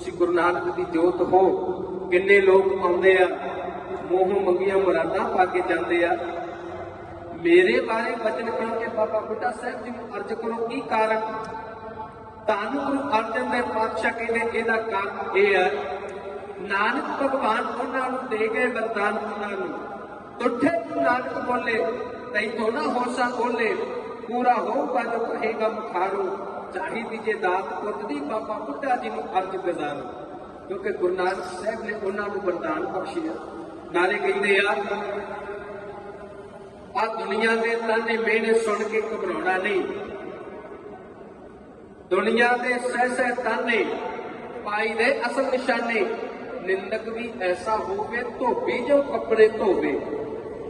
ਤੁਸੀਂ ਗੁਰੂ ਨਾਨਕ ਦੀ ਜੋਤ ਹੋ, ਕਿੰਨੇ ਲੋਕ ਆਉਂਦੇ ਆ, ਮੋਹ ਮੰਗੀਆਂ ਮੁਰਾਦਾਂ ਪਾ ਕੇ ਜਾਂਦੇ ਆ। ਮੇਰੇ ਬਾਰੇ ਬਚਨ ਕਹਿ ਕੇ ਬਾਬਾ ਬੁੱਢਾ ਸਾਹਿਬ ਜੀ ਨੂੰ ਅਰਜ ਕਰੋ, ਕੀ ਕਾਰਨ? ਧੰਨ ਗੁਰੂ ਅਰਜਨ ਦੇ ਪਾਤਸ਼ਾਹ ਕਹਿੰਦੇ, ਇਹਦਾ ਕਾਰਨ ਇਹ ਹੈ ਨਾਨਕ ਭਗਵਾਨ ਉਹਨਾਂ ਨੂੰ ਦੇ ਗਏ ਵਰਦਾਨ ਉਹਨਾਂ ਨੂੰ। ਉੱਠੇ ਗੁਰੂ ਨਾਨਕ ਬੋਲੇ ਤੈਥੋਂ ਨਾ ਹੋਸਾ ਬੋਲੇ ਪੂਰਾ ਹੋਊਗਾ ਜੋ ਕਹੇਗਾ ਮੁਖਾਰੋ ਚਾਹੀਦੀ ਜੇ ਦਾਤ ਪੁੱਤ ਬਾਬਾ ਬੁੱਢਾ ਜੀ ਨੂੰ ਅਰਜ ਗੁਜ਼ਾਰੋ ਕਿਉਂਕਿ ਗੁਰੂ ਨਾਨਕ ਸਾਹਿਬ ਨੇ ਉਹਨਾਂ ਨੂੰ ਵਰਦਾਨ ਬਖਸ਼ਿਆ। ਨਾਲੇ ਕਹਿੰਦੇ ਆ ਆ ਦੁਨੀਆ ਦੇ ਤਾਨੇ ਮਿਹਣੇ ਸੁਣ ਕੇ ਘਬਰਾਉਣਾ ਨਹੀਂ। ਦੁਨੀਆ ਦੇ ਸਹਿ ਸਹਿ ਤਾਨੇ ਪਾਈ ਦੇ ਅਸਲ ਨਿਸ਼ਾਨੇ, ਨਿੰਦਕ ਵੀ ਐਸਾ ਹੋਵੇ, ਧੋਬੀ ਜੋ ਕੱਪੜੇ ਧੋਵੇ।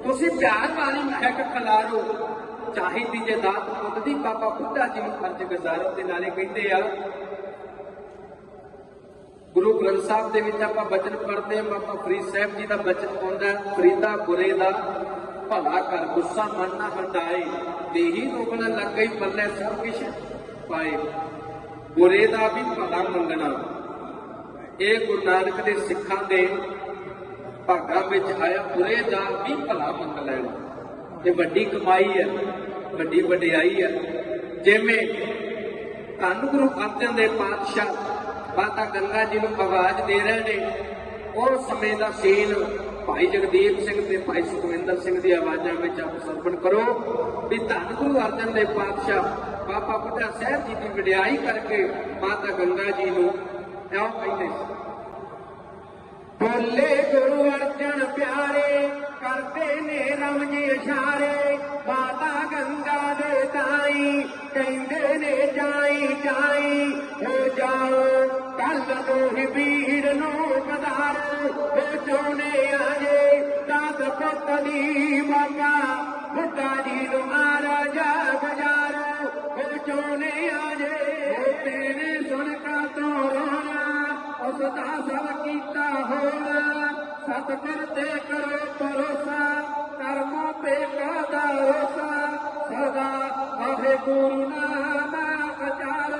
ਤੁਸੀਂ ਪਿਆਰ ਵਾਲੀ ਮਹਿਕ ਖਲਾਰੋ। ਚਾਹੀਦੀ ਜੇ ਦਾਤ ਪੁੱਤ ਦੀ ਬਾਬਾ ਬੁੱਢਾ ਜੀ ਨੂੰ ਅਰਜ ਗੁਜ਼ਾਰੋ ਦੇ ਨਾਲੇ ਕਹਿੰਦੇ ਆ, ਗੁਰੂ ਗ੍ਰੰਥ ਸਾਹਿਬ ਦੇ ਵਿੱਚ ਆਪਾਂ ਬਚਨ ਪੜ੍ਹਦੇ ਹਾਂ, ਬਾਬਾ ਫਰੀਦ ਸਾਹਿਬ ਜੀ ਦਾ ਬਚਨ ਆਉਂਦਾ ਫਰੀਦਾ ਬੁਰੇ ਦਾ ਭਲਾ ਕਰ, ਗੁੱਸਾ ਮਨ ਨਾ ਹਟਾਏ, ਦੇਹੀ ਰੋਕਣ ਲੱਗ ਗਈ ਸਭ ਕੁਛ ਪਾਏ, ਬੁਰੇ ਦਾ ਵੀ ਭਲਾ ਮੰਗਣਾ। ਇਹ ਗੁਰੂ ਨਾਨਕ ਦੇ ਸਿੱਖਾਂ ਦੇ ਭਾਗਾਂ ਵਿੱਚ ਆਇਆ, ਬੁਰੇ ਦਾ ਵੀ ਭਲਾ ਮੰਗ ਲੈਣਾ। ਇਹ ਵੱਡੀ ਕਮਾਈ ਹੈ, ਵੱਡੀ ਵਡਿਆਈ ਹੈ। ਜਿਵੇਂ ਧੰਨ ਗੁਰੂ ਅਰਜਨ ਦੇ ਪਾਤਸ਼ਾਹ ਮਾਤਾ ਗੰਗਾ ਜੀ ਨੂੰ ਆਵਾਜ਼ ਦੇ ਰਹੇ ਨੇ, ਉਹ ਸਮੇਂ ਦਾ ਸੀਨ ਭਾਈ ਜਗਦੀਪ ਸਿੰਘ ਤੇ ਭਾਈ ਸੁਖਵਿੰਦਰ ਸਿੰਘ ਦੀ ਆਵਾਜ਼ਾਂ ਵਿੱਚ ਆਪ ਸਰਵਣ ਕਰੋ ਵੀ ਧੰਨ ਗੁਰੂ ਅਰਜਨ ਦੇ ਪਾਤਸ਼ਾਹ ਬਾਬਾ ਬੁੱਢਾ ਸਾਹਿਬ ਜੀ ਦੀ ਵਡਿਆਈ ਕਰਕੇ ਮਾਤਾ ਗੰਗਾ ਜੀ ਨੂੰ ਇਉਂ ਕਹਿੰਦੇ ਸੀ। ਬੋਲੇ ਗੁਰੂ ਅਰਜਨ ਪਿਆਰੇ करते ने राम जे इशारे माता गंगा दे ताई कंदे ने जाई जाई। हो जाओ कल तो ही वीर नो पधारो हो चोने आजे तात पतली मका मुता जी लो आराजा बजारो हो चोने आजे तेरे सुन का तो रोना और सदा सब की ਸਤਿਗੁਰ ਤੇ ਕਰੋ ਭਰੋਸਾ ਕਰਮਾਂ ਤੇ ਕਾਦਾ ਰੋਸਾ? ਸਦਾ ਆਹੇ ਗੁਰੂ ਨਾਮ ਅਚਾਰੋ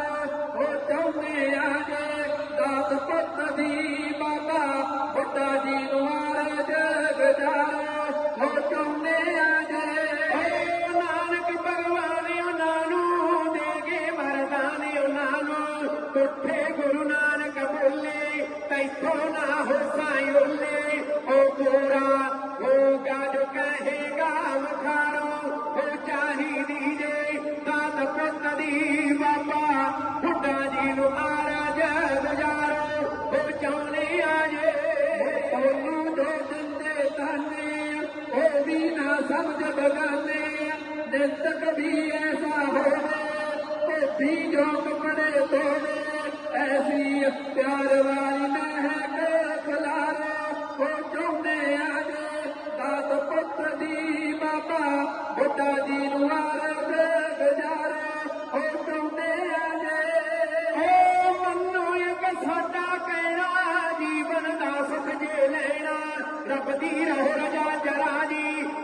ਸਮਝ ਬਗਾਨੇ ਨਿੰਦਕ ਵੀ ਐਸਾ ਹੋਵੇ ਵੀ ਜੋ ਕਪੜੇ ਧੋਵੇ ਐਸੀ ਪਿਆਰ ਵਾਲੀ ਮਹਿਕ ਖਲਾਰੇ ਹੋ ਚਾਹੁੰਦੇ ਆਜੇ ਦਾਤ ਪੁੱਤ ਦੀ ਬਾਬਾ, ਬੁੱਢਾ ਜੀ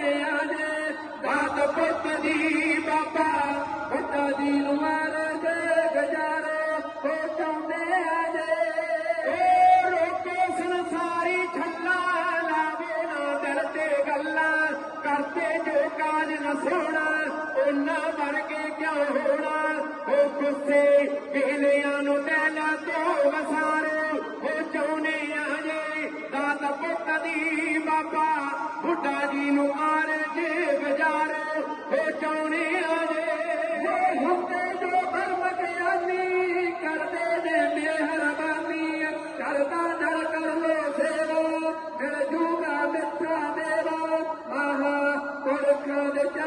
ਚਾਹੁੰਦੇ ਆਜੇ ਦਾਤ ਪੁੱਤ ਦੀ ਬਾਬਾ ਬੁੱਢਾ ਦੀ ਨੁਮਾਰ ਦੇ ਗਜਾਰੇ ਹੋ ਚਾਹੁੰਦੇ ਆਜੇ ਓ ਰੋਕੇ ਸੰਸਾਰੀ ਛੱਲਾ ਲਾਵੇ ਨਾ ਦਿਲ ਤੇ ਗੱਲਾਂ, ਕਰਦੇ ਜੋ ਕਾਜ ਨਾ ਸੋਣਾ, ਉਹਨਾਂ ਵਰਗੇ ਕਿਉਂ ਹੋਣਾ? ਉਹ ਗੁੱਸੇ ਵੇਲਿਆਂ ਨੂੰ ਦੇਣਾ ਤੋਂ ਵਸਾਰੋ ਹੋ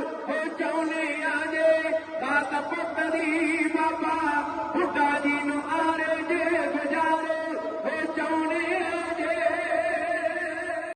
ਹੋ ਚਾਉਨੇ ਆਜੇ? ਦਾ ਤਪਤ ਦੀ ਬਾਬਾ